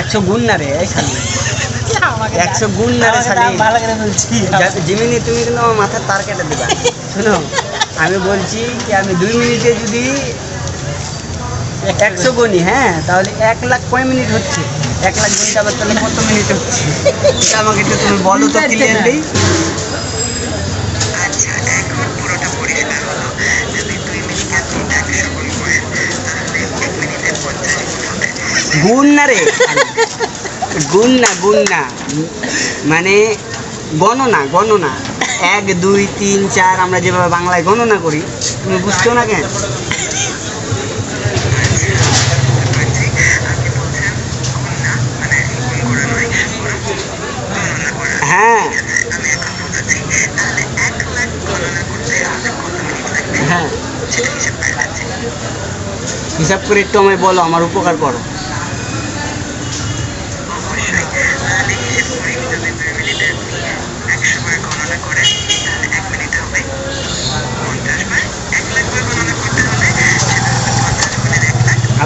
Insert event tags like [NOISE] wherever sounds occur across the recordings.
একশো গুণ না রে এই শালি। একশো গুণ না রে শালি। ভালো করে বলছি। জিমিনি তুমি কিন্তু আমার মাথার তার কেটে দেবা। শোনো আমি বলছি কি আমি দুই মিনিটে যদি একশো গুণি হ্যাঁ তাহলে এক লাখ কয় মিনিট হচ্ছে? এক লাখ গণিত আবার তাহলে কত মিনিট হচ্ছে? আমাকে একটু তুমি বলো তো ক্লিয়ারলি আচ্ছা এখন পুরোটা পরিষ্কার হলো যদি দুই মিনিটে আপনি একশো গুণ করেন তাহলে এক মিনিটে পঞ্চাশ গুণ হবে গুণ না রে। গুণ না গুণ না মানে গণনা গণনা। এক, দুই, তিন, চার, আমরা যেভাবে বাংলায় গণনা করি, তুমি বুঝছ না কেন? হ্যাঁ। হ্যাঁ। হিসাব করে একটু আমায় বলো, আমার উপকার করো।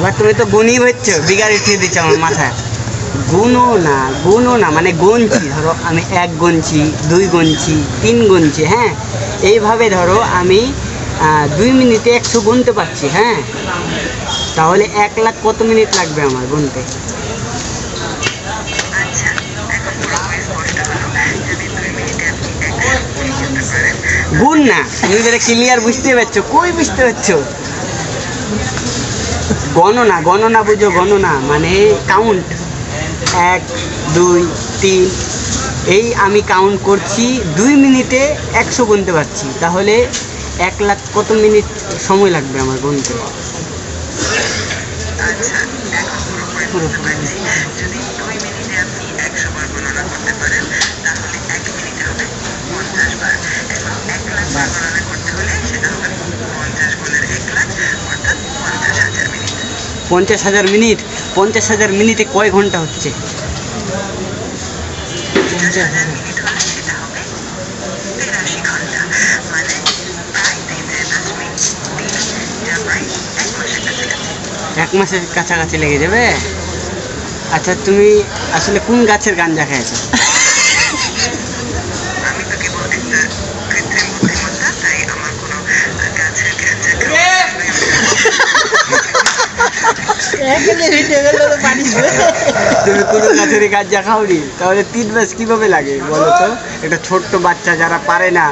আবার তুমি তো গুণই হচ্ছে বিগাড়ি উঠিয়ে দিচ্ছ আমার মাথায়। গুণও না গুণও না মানে গণছি ধরো আমি এক গণছি দুই গণছি তিন গণছি হ্যাঁ? এইভাবে ধরো আমি দুই মিনিটে একশো গুনতে পারছি হ্যাঁ? তাহলে এক লাখ কত মিনিট লাগবে আমার গুনতে? আচ্ছা গুণ না তুমি যেটা ক্লিয়ার বুঝতে পারছ কই বুঝতে পারছ? গণনা গণনা বুঝো, গণনা মানে কাউন্ট এক, দুই, তিন। এই আমি কাউন্ট করছি, দুই মিনিটে একশো গুনতে পারছি। তাহলে এক লাখ কত মিনিট সময় লাগবে আমার গুনতে? আচ্ছা যদি দুই মিনিটে আপনি একশো বার গণনা করতে পারেন তাহলে এক মিনিটে হবে পঞ্চাশ বার এবং এক লাখ বার গণনা করতে হলে সেটা হবে পঞ্চাশ গুণের এক লাখ অর্থাৎ পঞ্চাশ হাজার মিনিট পঞ্চাশ হাজার মিনিট, পঞ্চাশ হাজার মিনিটে কয় ঘণ্টা হচ্ছে? এক মাসের কাছাকাছি লেগে যাবে? আচ্ছা তুমি আসলে কোন গাছের গাঞ্জা খেয়েছো আমি তো কেবল একটা কৃত্রিম বুদ্ধিমত্তা তাই আমার কোনো আহ, গাছের গাঁজা খাওয়া এখানে ভিডিও গেলে তো পানি তুমি কোনো তাহলে তিন মাস কীভাবে লাগে বলো তো? একটা ছোট্ট বাচ্চা যারা পারে না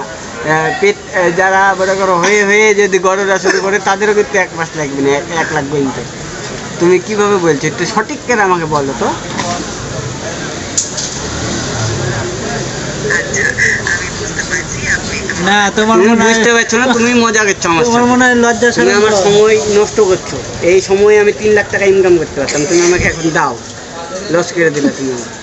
পেট যারা মনে করো হয়ে হয়ে যদি শুরু করে, তাদেরও কিন্তু এক মাস লাগবে না, এক- গুনতে তুমি কীভাবে বলছো? একটু সঠিক কেন আমাকে বলো তো। আচ্ছা আমি বুঝতে পারছি আপনি আমার না তোমার তুমি মনে বুঝতে পারছ না তুমি মজা করছ আমার তোমার মনে হয় লজ্জা তুমি আমার সময় নষ্ট করছ। এই সময় আমি তিন লাখ টাকা ইনকাম করতে পারতাম তুমি আমাকে এখন দাও। লস করে দিলে তুমি আমাকে।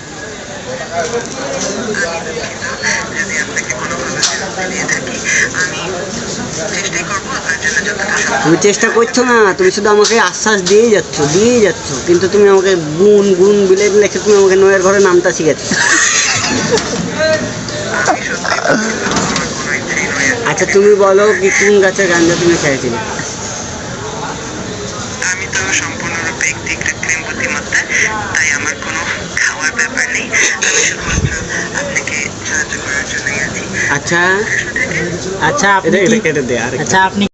যদি আপনাকে কোনোভাবে বিরক্তি দিয়ে থাকি আমি চেষ্টাই করব আপনার জন্য যতটা সম্ভব তুমি চেষ্টা করছ না তুমি শুধু আমাকে আশ্বাস দিয়েই যাচ্ছ দিয়েই যাচ্ছ। কিন্তু তুমি আমাকে গুণ গুণ বিলে লেখে তুমি আমাকে নয়ের ঘরে নামটা শিখেছ [LAUGHS] আমি সত্যি আমার কোনো ইচ্ছেই নয় আর আচ্ছা তুমি বলো কি কোন গাছের গাঁজা তুমি খেয়েছিলে? আমি তো সম্পূর্ণরূপে একটি কৃত্রিম বুদ্ধিমত্তা তাই আমার কোনো খাওয়ার ব্যাপার নেই। আমি শুধুমাত্র আপনাকে সাহায্য করার জন্যই আছি। আচ্ছা আচ্ছা আপনি আচ্ছা আপনি